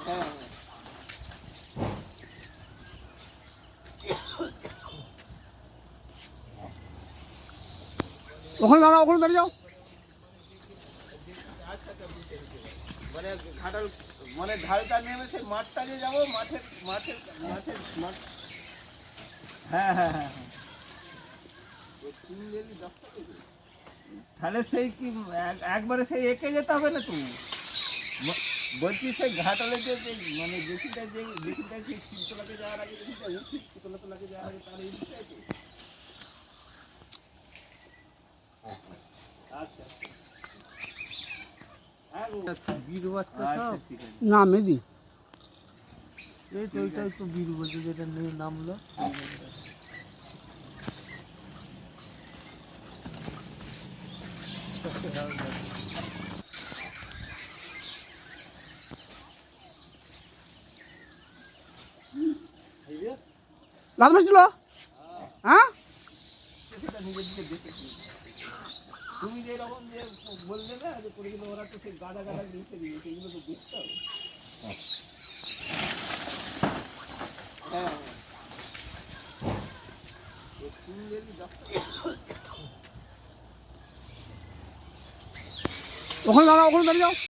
হ্যাঁ ওখানে দাঁড়াও ওখানে দাঁড়িয়ে যাও মানে ঘাটাল মানে ঢালটা নেমে সেই মাঠটা যে যাব মাঠের মাঠের মাঠের মাঠ হ্যাঁ হ্যাঁ হ্যাঁ হ্যাঁ ওই তিন রেলি দশটা থেকে। তাহলে সেই কি এক- একবারে সেই এঁকে যেতে হবে না তুমি ব- বলছি সেই ঘাটালে যে মানে বেশিটা যে বেশিটা সেই শিলতলাকে যাওয়ার আগে বেশিটা উঠি শিলতলা যাওয়ার আগে তার এই দিকটা আছে? আচ্ছা হ্যাঁ গো। বিরু বাচ্চা আচ্ছা না মেদি এই তো ওইটাই তো বিরু বলছে যেটা নিয়ে নামলো। লাল মাছ ছিল হ্যাঁ? তুমি যেরকম যে বললে না যে করে গেলে ওরা তো সেই গাদা গাদা সেগুলো তো দেখতে হবে হ্যাঁ রেলি দশটা ওখানে দাঁড়াও, ওখানে দাঁড়িয়ে যাও।